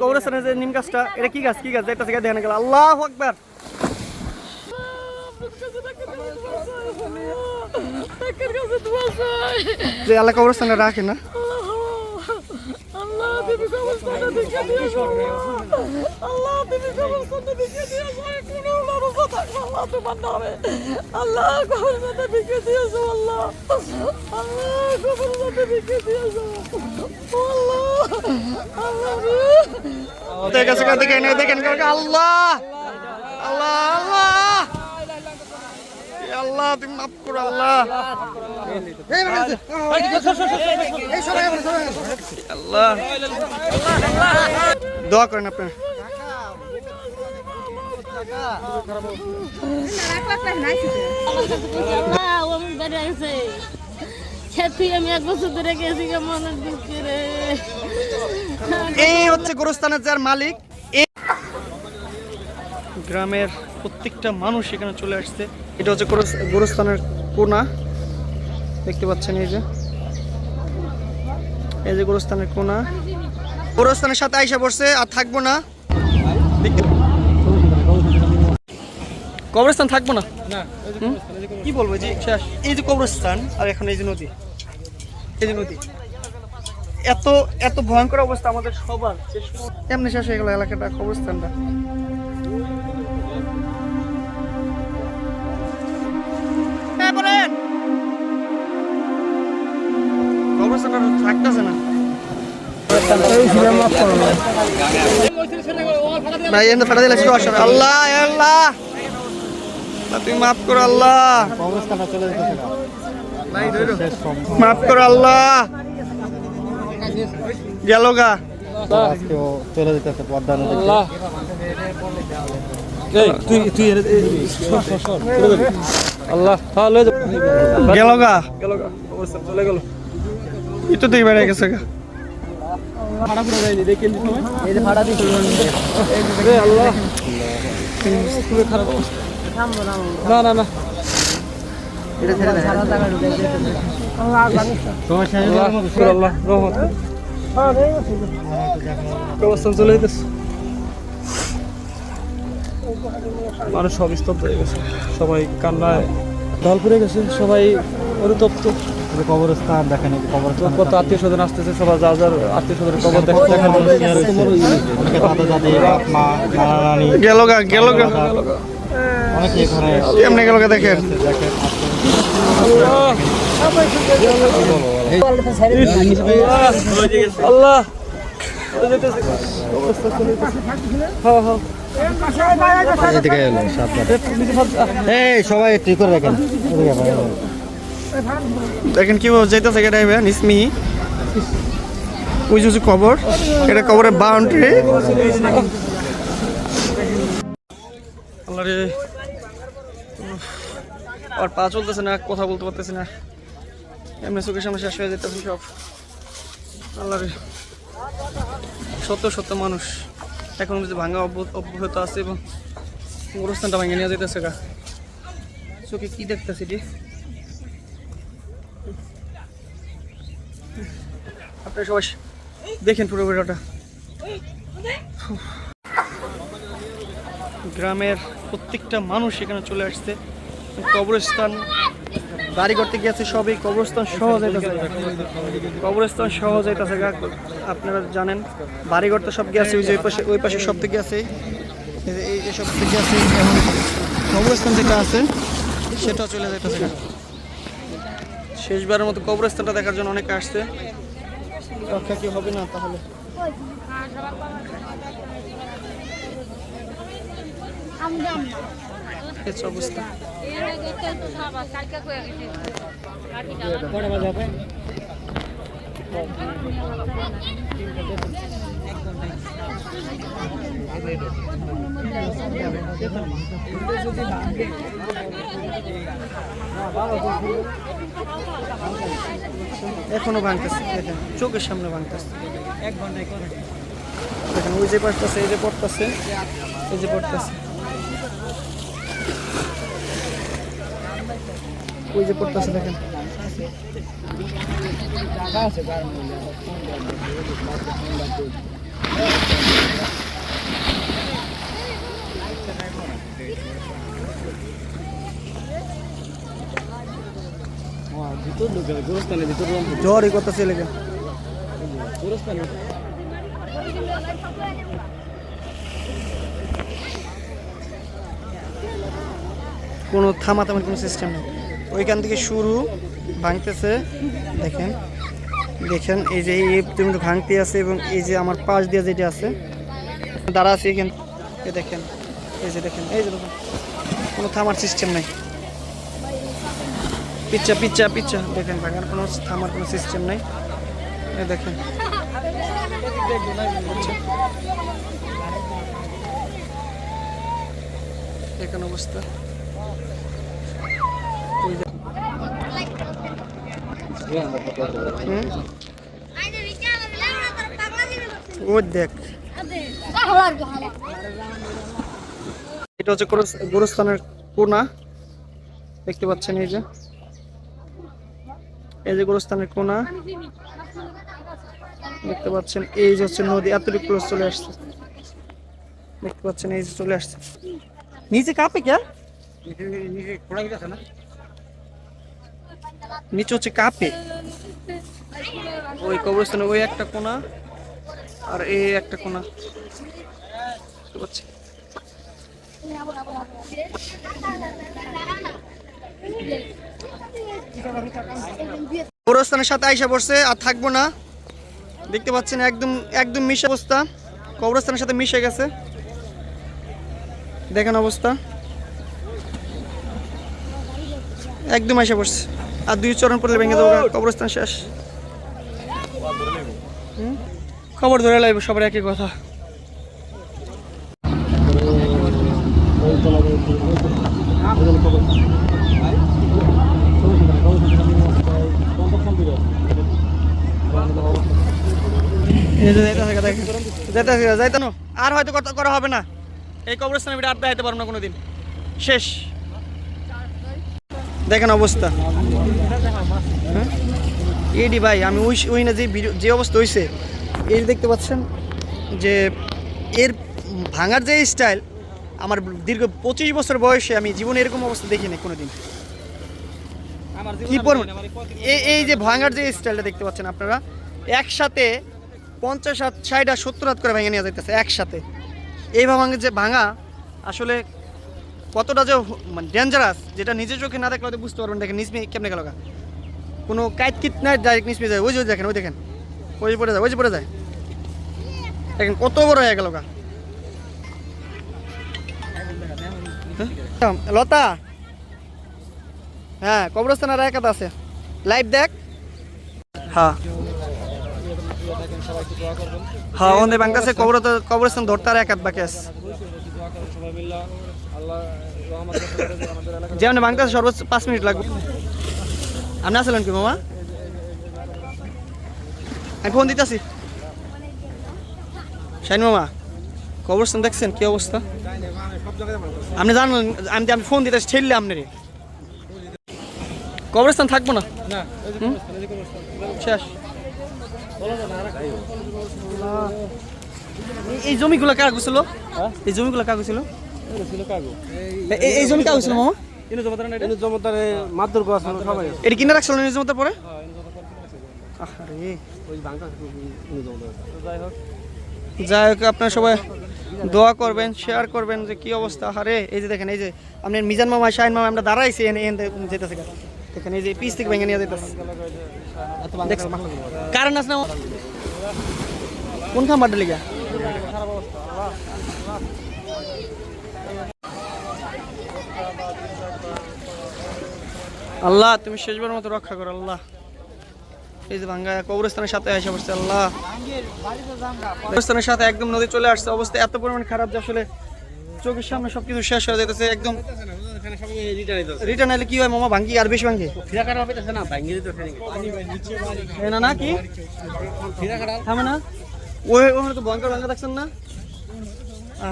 কবরস্থানে যে নিম গাছটা এটা কি গাছ কি গাছ এটা থেকে দেখেন গেল আল্লাহ আকবার যে আল্লাহ কবরস্থানে রাখে না আল্লাহ, তুমি কবরস্থানে দেখে দিও, আল্লাহ। তুমি কবরস্থানে দেখে দিও কোনো ভরসা থাকবে, আল্লাহ তোমার নামে আল্লাহ কবরস্থানে দেখে দিয়েছ আল্লাহ। আল্লাহ কবরস্থানে দেখে দিয়েছ আল্লাহ। আল্লাহ গেছে দেখেন দেখেন আল্লাহ আল্লাহ আল্লাহ। আল্লাহ তুমি মাফ করো আল্লাহ। আল্লাহ দোয়া করেন আপনার আমি এক বছর ধরে গেছি কেমন দুঃখে রে এই হচ্ছে গোরস্থানের যার মালিক। গ্রামের প্রত্যেকটা মানুষ এখানে চলে আসছে। এটা হচ্ছে গোরস- গোরস্থানের কোনা। দেখতে পাচ্ছেন এই যে। এই যে গোরস্থানের কোনা। গোরস্থানের সাথে আইসা পড়ছে আর থাকব না। কবরস্থান থাকব না? কি বলব এই যে এই যে কবরস্থান আর এখন এই যে নদী। এই যে নদী। এত এত ভয়ঙ্কর অবস্থা আমাদের সবার। এমনি শেষ হয়ে গেল এলাকাটা অবস্থানটা ভাই এনে ফাটা দিলে শুরু আসবে আল্লাহ আল্লাহ। আল্লাহ, তুমি মাফ করো আল্লাহ। মাফ করো আল্লাহ। গেল গা। চলে যেতেছে আল্লাহ। গেল গা। গেল গা। চলে গেল। এটা তুই বেড়ে গেছে গা। ভাড়া করে যায়নি দেখেন এই যে ভাড়া দিয়ে আল্লাহ। খুবই খারাপ। অবস্থা না না। না আল্লাহ আল্লাহ রহমত। অবস্থান চলে যেতেছে মানুষ সব স্তব্ধ হয়ে গেছে। সবাই কান্নায়। ঢল পড়ে গেছে সবাই অনুতপ্ত কবরস্থান দেখেন কবরস্থান কত আত্মীয় স্বজন আসতেছে সবাই যা যার আত্মীয় স্বজনের খবর দেখা দেখার অনেকে দাদা দাদি বাপ মা নানা নানি গেল গা গেল গা। অনেকে এখানে এমনি গেল গা দেখেন। দেখেন আল্লাহ। হ্যাঁ হ্যাঁ সবাই ঠিক করে ভাই। দেখেন কীভাবে যাইতেছে এটা এবার নিসমি। যে কবর এটা কবরের বাউন্ডারি আল্লাহ রে উফ, আর পা চলতেছে না কথা বলতে পারতেছে না। এমনি চোখের সামনে শেষ হয়ে যেতেছে সব। আল্লাহ রে সত্য সত্য মানুষ। এখন যে ভাঙা অব্য- অব্যাহত আছে এবং গোরস্থানটা ভাঙে নিয়ে যেতেছে গা। চোখে কি দেখতেছি রে? আপনারা সবাই দেখেন পুরো গ্রামের প্রত্যেকটা মানুষ এখানে চলে আসছে। কবরস্থান, বাড়ি করতে গিয়েছে সবই, কবরস্থান সহ যাইতেছে। কবরস্থান সহ যাইতেছে। আপনারা জানেন। বাড়ি করতে সব গেছে, ওই যে ওই পাশে ওই পাশে সব থেকে আছে। এই যে- সব থেকে আছে কবরস্থান যেটা আছে সেটা চলে যাইতেছে শেষবারের মতো কবরস্থানটা দেখার জন্য অনেকে আসছে। রক্ষা কি হবে না তাহলে? এই হচ্ছে অবস্থা এখনও ভাঙতেছে, দেখেন, চোখের সামনে ভাঙতেছে। দেখেন, ওই যে পড়তেছে এই যে পড়তেছে, এই যে পড়তেছে। ওই যে পড়তেছে, দেখেন। গোরস্থানের ভিতরে জ্বরই করতেছে লেগে কোনো থামাতামার কোনো সিস্টেম নেই। ওইখান থেকে শুরু ভাঙতেছে দেখেন। দেখেন এই যে এই কিন্তু ভাঙতে আছে এবং এই যে আমার পাশ দিয়ে যেটা আছে দাঁড়া আছে এখানে দেখেন এই যে দেখেন এই যে দেখেন। কোনো থামার সিস্টেম নেই। পিচ্ছা পিচ্ছা পিচ্ছা দেখেন ভাঙার কোনো থামার কোনো সিস্টেম নেই। দেখেন। দেখেন অবস্থা। দেখ। এটা হচ্ছে গোরস- গোরস্থানের কোনা। দেখতে পাচ্ছেন এই যে। এই যে গোরস্থানের কোনা দেখতে পাচ্ছেন এই যে হচ্ছে নদী এতটুকু ক্লোজ চলে আসছে। দেখতে পাচ্ছেন এই যে চলে আসছে। নিচে কাপে কে? নিচে হচ্ছে কাপে। ওই কবরস্থানে ওই একটা কোনা আর এই একটা কোনা। দেখতে পাচ্ছি কবরস্থানের সাথে আইসা পড়ছে, আর থাকব না। দেখতে পাচ্ছেন একদম একদম মিশে অবস্থা। কবরস্থানের সাথে মিশে গেছে। দেখেন অবস্থা। একদম এসে পড়ছে। আর দুই চরণ পড়লে ভেঙে দেবো কবরস্থান শেষ। খবর ধরে লাগবে সবার একই কথা। এই আর হয়তো কথা করা হবে না। এই কবরস্থানে আর যাইতে পারব না কোনোদিন। শেষ। দেখেন অবস্থা। হ্যাঁ? এডি ভাই, আমি ওই ওই না যে ভিডিও যে অবস্থা হয়েছে এই দেখতে পাচ্ছেন যে এর ভাঙার যে স্টাইল আমার দীর্ঘ পঁচিশ বছর বয়সে আমি জীবনে এরকম অবস্থা দেখিনি কোনোদিন। আমার কি পরিমাণ এই যে ভাঙার যে স্টাইলটা দেখতে পাচ্ছেন আপনারা, একসাথে পঞ্চাশ হাত, ষাট হাত, সত্তর হাত করে ভেঙে নিয়ে যাইতেছে, একসাথে। এই ভাঙা যে ভাঙা, আসলে কতটা যে মানে ডেঞ্জারাস যেটা নিজের চোখে না দেখলে বুঝতে পারবেন দেখেন নিসমি কেমনে গেল? কোনো কাইট কিট নাই ডাইরেক্ট নিসমি যায়। ওই যে দেখেন, ওই দেখেন। ওই পড়ে যায়, ওই যে পড়ে যায়। দেখেন, কত বড় হয়ে গেল হ্যাঁ? লতা হ্যাঁ কবরস্থান আর একাত আছে। লাইভ দেখ। হ্যাঁ। হ্যাঁ ওদের বাংলাদেশে কবর কবরস্থান ধরতে আর একাত বাকি আছে। যেমন বাংলাদেশে সর্বোচ্চ পাঁচ মিনিট লাগবে। আপনি আসলেন কি, মামা? আমি ফোন দিতেছি। শাইন মামা, কবরস্থান দেখছেন কি অবস্থা? আপনি জানলেন আমি আমি ফোন দিতেছি, ঠেললে আপনারে। কবরস্থান থাকব না। শেষ। এই- জমিগুলো কার ছিল? হ্যাঁ? এই জমিগুলো কার ছিল? এই জমি কার ছিল মামা? এটা? কিনে রাখছিল পরে? হ্যাঁ, যাই হোক, যাই হোক আপনারা সবাই দোয়া করবেন শেয়ার করবেন যে কি অবস্থা। এই যে দেখেন এই যে আপনি মিজান মামা শাহিন মামা আমরা দাঁড়াইছি এনে এনে যেতেছে। দেখেন এই যে পিস থেকে ভেঙে নিয়ে যেতেছে কারণ আছে না? কোন খাম্বারটা লিগা? আল্লাহ, তুমি শেষবার মতো রক্ষা করো, আল্লাহ। এই যে ভাঙ্গা কবরস্থানের সাথে এসে পড়ছে, আল্লাহ। কবরস্থানের সাথে একদম নদী চলে আসছে, অবস্থা এত পরিমাণ খারাপ যে আসলে চোখের সামনে সবকিছু শেষ হয়ে যেতেছে একদম রিটার্ন আইলে কি হয় মামা ভাঙ্গি আর বেশি ভাঙ্গে? না, ভাঙ্গি না না কি? থামে না। ওই ওখানে তো ভয়ঙ্কর ভাঙ্গা দেখছেন না?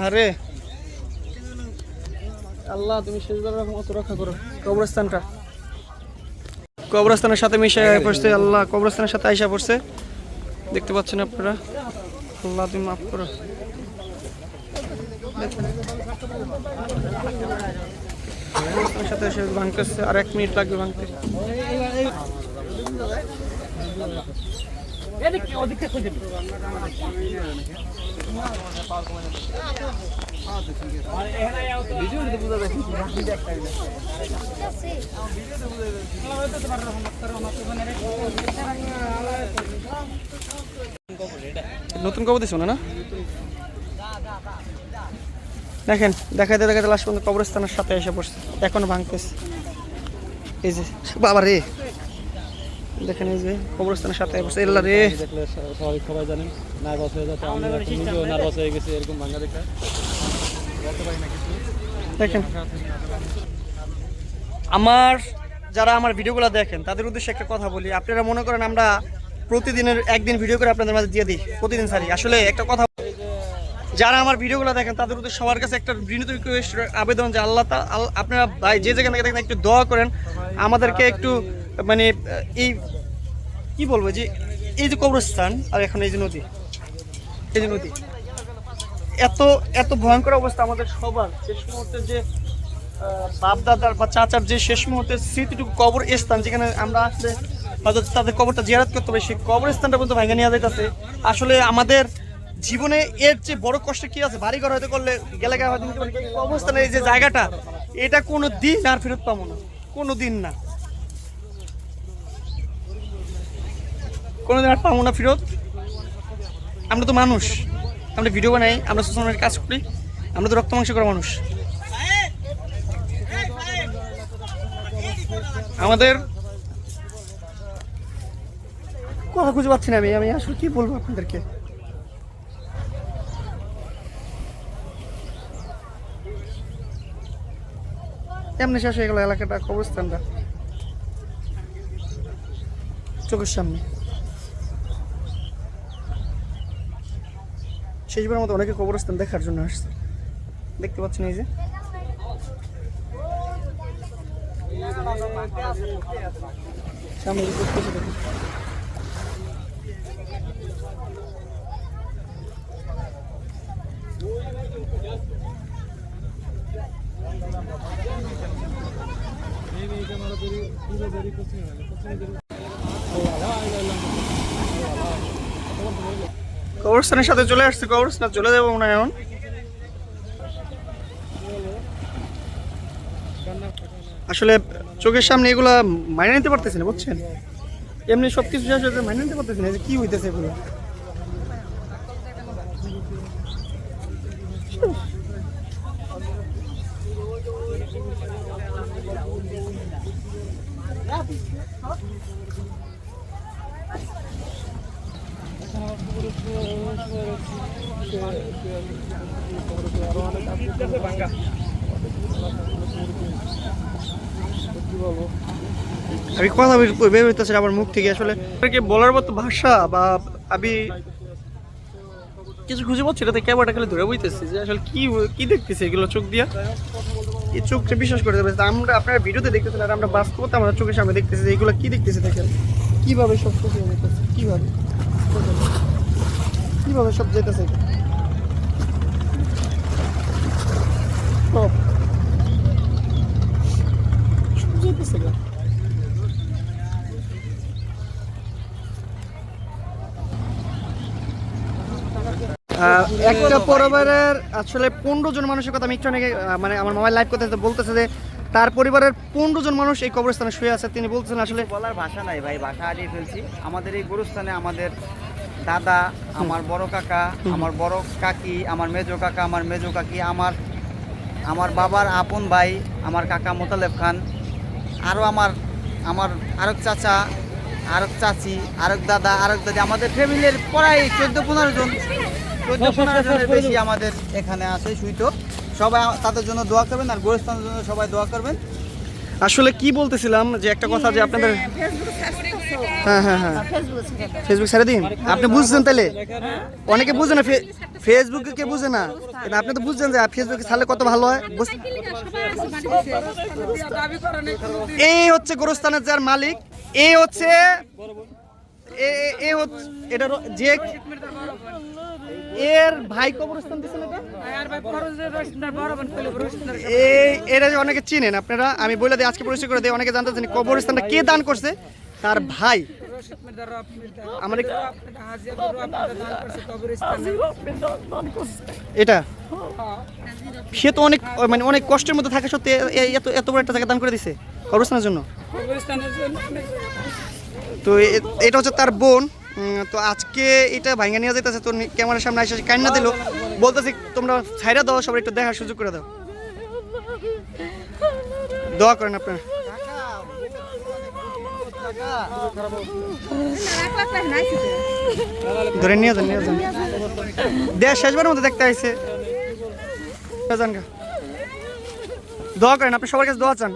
আরে আল্লাহ তুমি শেষবারের মতো রক্ষা করো। কবরস্থানটা। কবরস্থানের সাথে মিশে পড়ছে আল্লাহ কবরস্থানের সাথে আইসা পড়ছে। দেখতে পাচ্ছেন আপনারা? আল্লাহ তুমি মাফ করো। দেখেন। সাথে এসে ভাঙতেছে আর এক মিনিট লাগবে ভাঙতে নতুন কবর দিছো না দেখেন দেখাইতে দেখাইতে লাস্ট পর্যন্ত কবরস্থানের সাথে এসে পড়ছে। এখনও ভাঙতেছে। এই যে বাবা রে। দেখেন এই যে কবরস্থানের সাথে পড়ছে। এল্লা রে। সবাই সবাই জানেন নার্ভাস হয়ে যাচ্ছে। নিজেও নার্ভাস হয়ে গেছি এরকম ভাঙ্গা দেখে। দেখেন। আমার যারা আমার ভিডিওগুলো দেখেন তাদের উদ্দেশ্যে একটা কথা বলি। আপনারা মনে করেন আমরা প্রতিদিনের একদিন ভিডিও করে আপনাদের মাঝে দিয়ে দিই। প্রতিদিন সারি। আসলে একটা কথা যারা আমার ভিডিওগুলো দেখেন, তাদের উদ্দেশ্যে সবার কাছে একটা বিনীত রিকোয়েস্ট আবেদন যে আল্লাহ আপনারা ভাই যে যেখানে দেখেন, একটু দোয়া করেন। আমাদেরকে একটু মানে এই, কি বলব যে, এই যে কবরস্থান, আর এখন এই যে নদী, এই যে নদী, এত এত ভয়ঙ্কর অবস্থা আমাদের সবার। শেষ মুহূর্তে যে বাপ দাদার বা চাচার যে শেষ মুহূর্তের স্মৃতিটুকু কবর স্থান যেখানে আমরা আসলে হয়তো তাদের কবরটা জিয়ারত করতে পারি সেই কবর স্থানটা পর্যন্ত ভাঙা নিয়ে যাইতেছে। আসলে আমাদের জীবনে এর যে বড় কষ্ট কি আছে? বাড়ি ঘর হয়তো করলে গেলে গেলে হয়তো পারি। এই যে জায়গাটা, এটা কোনো দিন আর ফেরত পাবো না কোনো দিন না। কোনো দিন আর পাবো না ফেরত। আমরা তো মানুষ, আমরা ভিডিও বানাই, আমরা সোশ্যাল মিডিয়ায় কাজ করি, আমরা তো রক্ত মাংস করা মানুষ। আমাদের কথা খুঁজে পাচ্ছি না আমি আমি আসলে কি বলব আপনাদেরকে? এমনি শেষ হয়ে গেল এলাকাটা, কবরস্থানটা। চোখের সামনে। শেষবার মতো অনেকে কবরস্থান দেখার জন্য আসছে। দেখতে পাচ্ছেন এই যে। সামনে। কবরস্থানের সাথে চলে আসছে, কবরস্থান চলে যাব মনে এখন। আসলে চোখের সামনে এগুলা মাইনে নিতে পারতেছি না, বুঝছেন? এমনি সব কিছু শেষ হয়েছে মাইনে নিতে পারতেছি না যে কি হইতেছে এগুলো? আমি কথা বের- হইতেছে আমার মুখ থেকে আসলে। বলার মতো ভাষা বা আমি কিছু খুঁজে পাচ্ছি এটাতে ক্যামেরাটা খালি ধরে বইতেছি যে আসলে কি কি দেখতেছে এগুলো চোখ দিয়া। এই চোখটা বিশ্বাস করে দেবে আমরা আপনারা ভিডিওতে দেখতেছেন আর আমরা বাস্তবতা আমরা চোখের সামনে দেখতেছি যে এগুলো কি দেখতেছি দেখেন। কীভাবে সব চোখে কীভাবে? কীভাবে সব যেতেছে একটা পরিবারের আসলে পনেরো জন মানুষের কথা আমি একটু অনেকে মানে আমার মোবাইল লাইভ করতে বলতেছে যে তার পরিবারের পনেরো জন মানুষ এই কবরস্থানে শুয়ে আছে। তিনি বলতেছেন আসলে বলার ভাষা নাই ভাই, ভাষা হারিয়ে ফেলছি। আমাদের এই গরুস্থানে আমাদের দাদা আমার বড় কাকা আমার বড় কাকি আমার মেজো কাকা আমার মেজো কাকি আমার আমার বাবার আপন ভাই আমার কাকা মোতালেব খান আরও আমার আমার আরেক চাচা আরেক চাচি আরেক দাদা আরেক দাদি আমাদের ফ্যামিলির প্রায় চোদ্দ পনেরো জন চোদ্দ পনেরো জনের বেশি আমাদের এখানে আছে শুইতো সবাই তাদের জন্য দোয়া করবেন আর গোরস্থানের জন্য সবাই দোয়া করবেন। আসলে কি বলতেছিলাম যে একটা কথা যে আপনাদের হ্যাঁ হ্যাঁ হ্যাঁ। ফেসবুক ছেড়ে দিন। আপনি বুঝছেন তাহলে অনেকে বুঝে না ফেসবুকে কে বুঝে না। আপনি তো বুঝছেন যে ফেসবুকে ছাড়লে কত ভালো হয়। এই হচ্ছে গোরস্থানের যার মালিক। এই হচ্ছে এ- যে এর ভাই এটা? যে অনেকে চিনেন আপনারা, আমি বলে দিই, আজকে পরিচয় করে দিই, অনেকে জানতে চান কবরস্থানটা কে দান করছে? তার ভাই। আমার এটা? সে তো অনেক মানে অনেক কষ্টের মধ্যে থাকা এ- এত এত বড় একটা জায়গা দান করে দিছে, কবরস্থানের জন্য। তো এটা হচ্ছে তার বোন তো আজকে এটা ভাঙ্গা নিয়ে যেতেছে তো ক্যামেরার সামনে এসে কান্না দিল। বলতেছি, তোমরা ছাইরা দাও, সবাই একটু দেখার সুযোগ করে দাও। দোয়া করেন আপনার। ধরে নিয়ে যান নিয়ে যান। দেশ শেষবারের মধ্যে দেখতে যান দোয়া করেন, আপনি সবার কাছে দোয়া চান।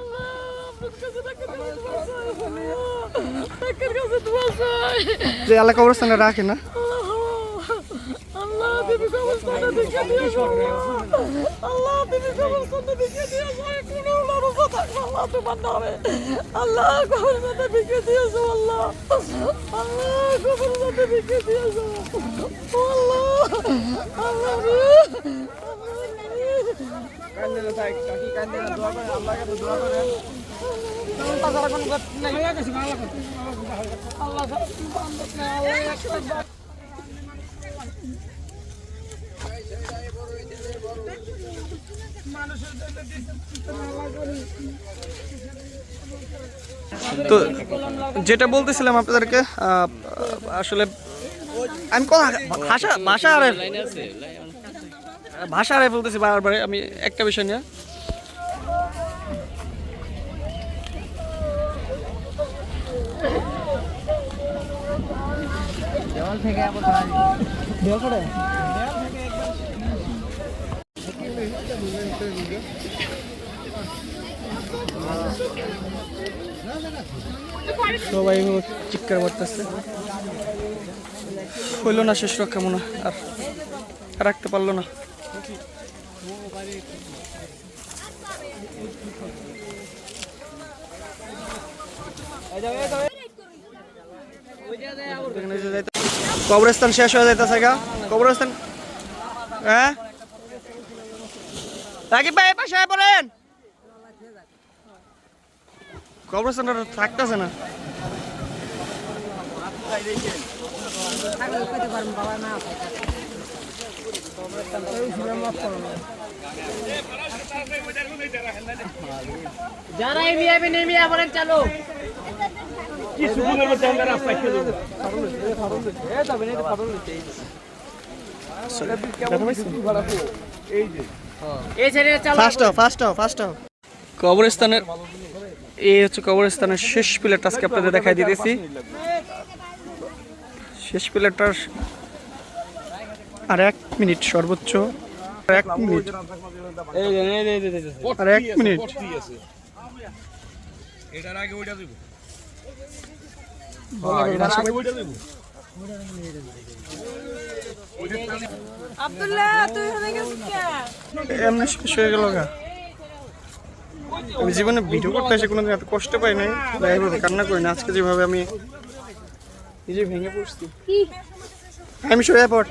তাকের কাছে দোয়া চাই যে আল্লাহ কবরস্থানে রাখে না আল্লাহ তুমি কবরস্থানে দেখে দিয়েছ আল্লাহ তুমি কবরস্থানে দেখে দিয়েছ কোনো ভরসা থাকবে আল্লাহ তোমার নামে আল্লাহ কবরস্থানে দেখে দিয়েছ আল্লাহ আল্লাহ কবরস্থানে দেখে দিয়েছ আল্লাহ আল্লাহ তো যেটা বলতেছিলাম আপনাদেরকে আসলে আমি কথা ভাষা ভাষা আরে ভাষা আরে বলতেছি বারবার আমি একটা বিষয় নিয়ে। সবাই চিৎকার করতেছে। হইল না শেষ রক্ষা মনে আর রাখতে পারল না। কবরস্থান শেষ হয়ে যাইতেছে গা। কবরস্থান। হ্যাঁ? রাকিব ভাই পাশে পড়েন। কবরস্থানটা থাকতেছে না। যারা এই মিয়াবে নেমে আবার চালো। এই ছেড়ে চালো ফার্স্ট হও ফার্স্ট হও ফার্স্ট হও কবরস্থানের এই হচ্ছে কবরস্থানের শেষ প্লেটটা আজকে আপনাদের দেখাই দিতেছি। শেষ প্লেটটার আর এক মিনিট সর্বোচ্চ। এক মিনিট। আর এক মিনিট। হয়ে গেছিস এমনি শেষ হয়ে গেল গা। আমি জীবনে ভিডিও করতে এসে কোনোদিন এত কষ্ট পাই নাই কান্না করি না। আজকে যেভাবে আমি নিজে ভেঙে পড়ছি। আমি শুয়ে পড়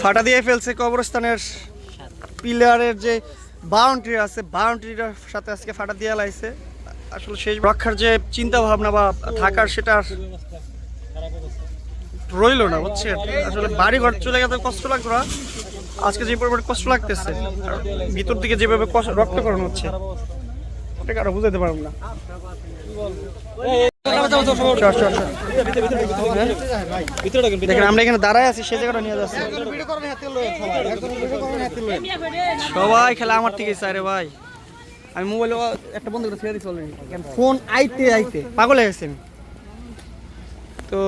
ফাটা দিয়ে ফেলছে কবরস্থানের পিলারের যে বাউন্ডারি আছে বাউন্ডারিটার সাথে আজকে ফাটা দিয়ে লাইছে। আসলে সেই রক্ষার যে চিন্তা ভাবনা বা থাকার সেটা রইল না বুঝছেন? আসলে বাড়ি ঘর চলে গেলে কষ্ট লাগতো না। আজকে যে পরিমাণে কষ্ট লাগতেছে ভিতর দিকে যেভাবে রক্তকরণ হচ্ছে ওটাকে আরও বুঝাতে পারব না। দেখেন আমরা এখানে দাঁড়ায় আছি সে জায়গাটা নিয়ে যাচ্ছি। সবাই খেলা আমার থেকে চাই রে ভাই। আমি মোবাইলে একটা বন্ধু করে ছেড়ে দিচ্ছি অলরেডি ফোন আইতে আইতে। পাগল হয়ে গেছে তো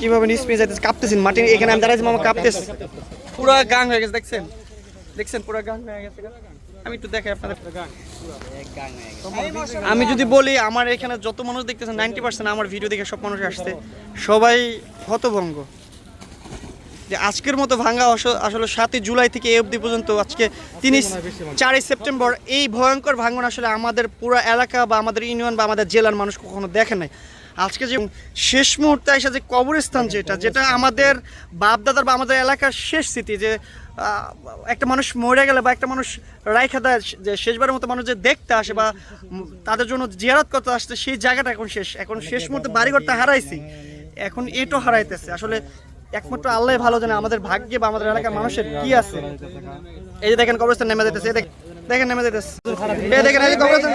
কীভাবে নিষ্পে যাইতেছে কাঁপতেছেন? মাটি এখানে আমি দাঁড়াইছি মামা কাঁপতেছে। পুরো গাং হয়ে গেছে দেখছেন? দেখছেন পুরো গাং হয়ে গেছে আমি একটু দেখাই আপনাদের। আমি যদি বলি আমার এখানে যত মানুষ দেখতেছেন নাইনটি পার্সেন্ট আমার ভিডিও দেখে সব মানুষ আসছে। সবাই হতভঙ্গ। যে আজকের মতো ভাঙ্গা আসলে সাতই জুলাই থেকে এই অবধি পর্যন্ত আজকে তিনি চারই সেপ্টেম্বর এই ভয়ঙ্কর ভাঙ্গন আসলে আমাদের পুরো এলাকা বা আমাদের ইউনিয়ন বা আমাদের জেলার মানুষ কখনো দেখে নাই। আজকে যে শেষ মুহূর্তে এসে যে কবরস্থান যেটা যেটা আমাদের বাপদাদার বা আমাদের এলাকার শেষ স্মৃতি যে একটা মানুষ মরে গেলে বা একটা মানুষ রাইখা যে শেষবারের মতো মানুষ যে দেখতে আসে বা তাদের জন্য জিয়ারত করতে আসতে, সেই জায়গাটা এখন শেষ। এখন শেষ মুহূর্তে বাড়িঘরটা হারাইছি। এখন এটো হারাইতেছে। আসলে একমাত্র আল্লাহ ভালো জানে আমাদের ভাগ্যে বা আমাদের এলাকার মানুষের কি আছে। এই যে দেখেন কবরস্থান নেমে যেতেছে দেখেন নেমে যেতেছে দেখেন, এই কবরস্থান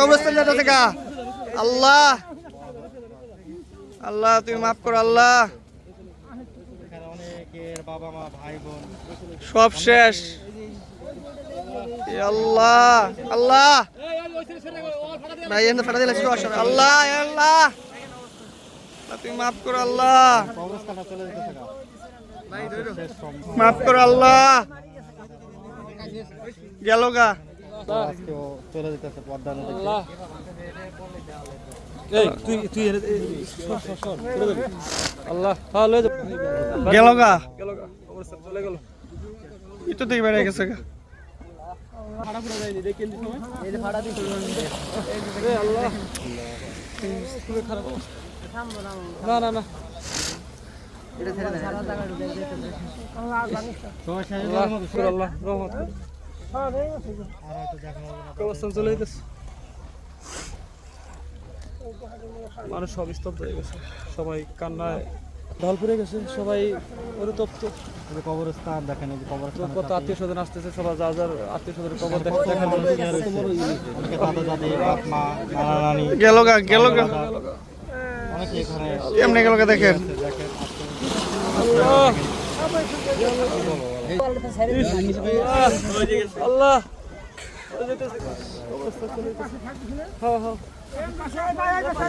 কবরস্থান যেতেছে গা। আল্লাহ! আল্লাহ তুমি মাফ করো আল্লাহ। এখানে অনেকের বাবা মা ভাই বোন। সব শেষ। আল্লাহ আল্লাহ। ভাই এনে ফেলা দিলে আল্লাহ আল্লাহ। আল্লাহ, তুমি মাফ করো আল্লাহ। কবরস্থানে চলে যেতে থাকা মাফ করো আল্লাহ। গেল গা। চলে যেতেছে পদ্মা এই। আল্লাহ হ্যাঁ গেল গা। চলে গেল। একটু থেকে বেড়ে গেছে গা। এই এই না। না না চলে যেতেছে মানুষ সব স্তব্ধ হয়ে গেছে। সবাই কান্নায় ঢল পড়ে গেছে সবাই অনুতপ্ত। কবরস্থান দেখেন কবরস্থান। কত আত্মীয় স্বজন আসতেছে সবাই যা যার আত্মীয় স্বজনের খবর দেখা দেখার জন্য অনেকে দাদা দাদি বাপ মা নানা নানি গেল গা গেল গা। এমনি গেল গা দেখেন। দেখেন আল্লাহ।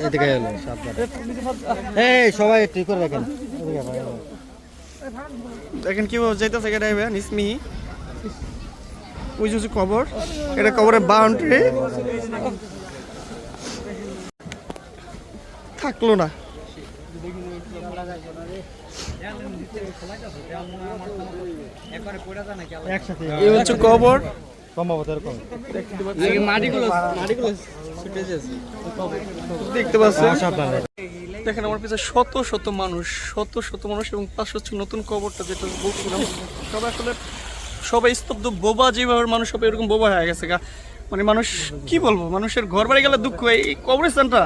এদিকে এলো এই সবাই একটু করে দেখেন। কীভাবে যাইতেছে এটা নিসমি। ওই যে কবর এটা কবরের বাউন্ডারি থাকল না। একসাথে এই হচ্ছে কবর। সম্ভবত এরকম। দেখতে পাচ্ছেন? দেখেন আমার পিছনে শত শত মানুষ শত শত মানুষ এবং পাশে হচ্ছে নতুন কবরটা যেটা বলছিলাম। সবাই আসলে সবাই স্তব্ধ বোবা যেভাবে মানুষ সবাই এরকম বোবা হয়ে গেছে গা। মানে মানুষ কি বলব? মানুষের ঘর বাড়ি গেলে দুঃখ। এই কবরস্থানটা?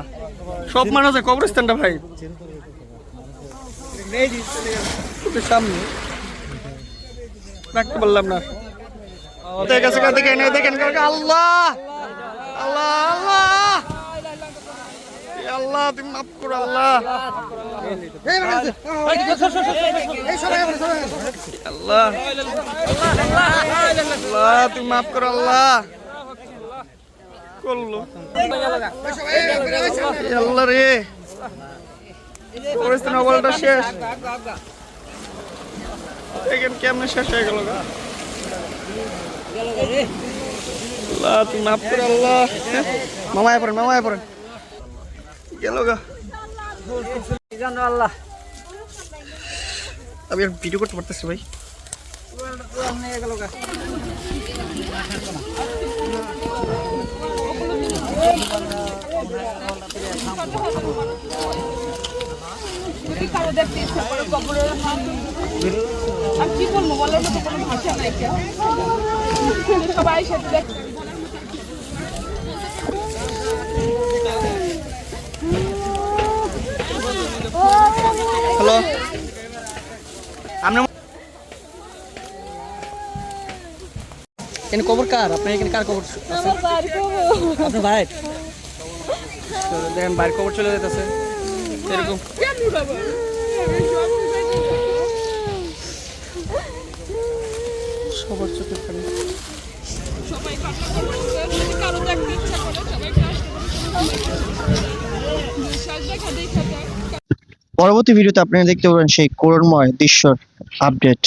সব মানুষ আছে কবরস্থানটা ভাই। সামনে। রাখতে পারলাম না। দেখেন দেখেন আল্লাহ! আল্লাহ আল্লাহ! আল্লাহ, তুমি মাফ করো, আল্লাহ! আল্লাহ আল্লাহ, তুমি মাফ করো, আল্লাহ! করল। আল্লাহ রে! শেষ। কেমনে শেষ হয়ে গেল গা। আল্লাহ, তুমি মাফ করো আল্লাহ। মামায় পড়েন মামায় পড়েন। গেল গা। আল্লাহ আমি আর ভিডিও করতে পারতেছি ভাই। কি বলব বলার মতো কোনো ভাষা নাই কেউ। সবাই সাথে দেখ। হ্যালো। আমরা এখানে কবর কার? আপনার এখানে কার কবর আছে? আপনার ভাই? দেখেন বাইরের কবর চলে যেতেছে। এরকম সবার চোখে পানি সবাই কান্না করতেছে যদি কারও দেখতে ইচ্ছা করে সবাইকে আসতে বিশ্বাস দেখা চোখে পড়ে। পরবর্তী ভিডিওতে আপনারা দেখতে পাবেন সেই করুণময় দৃশ্যর আপডেট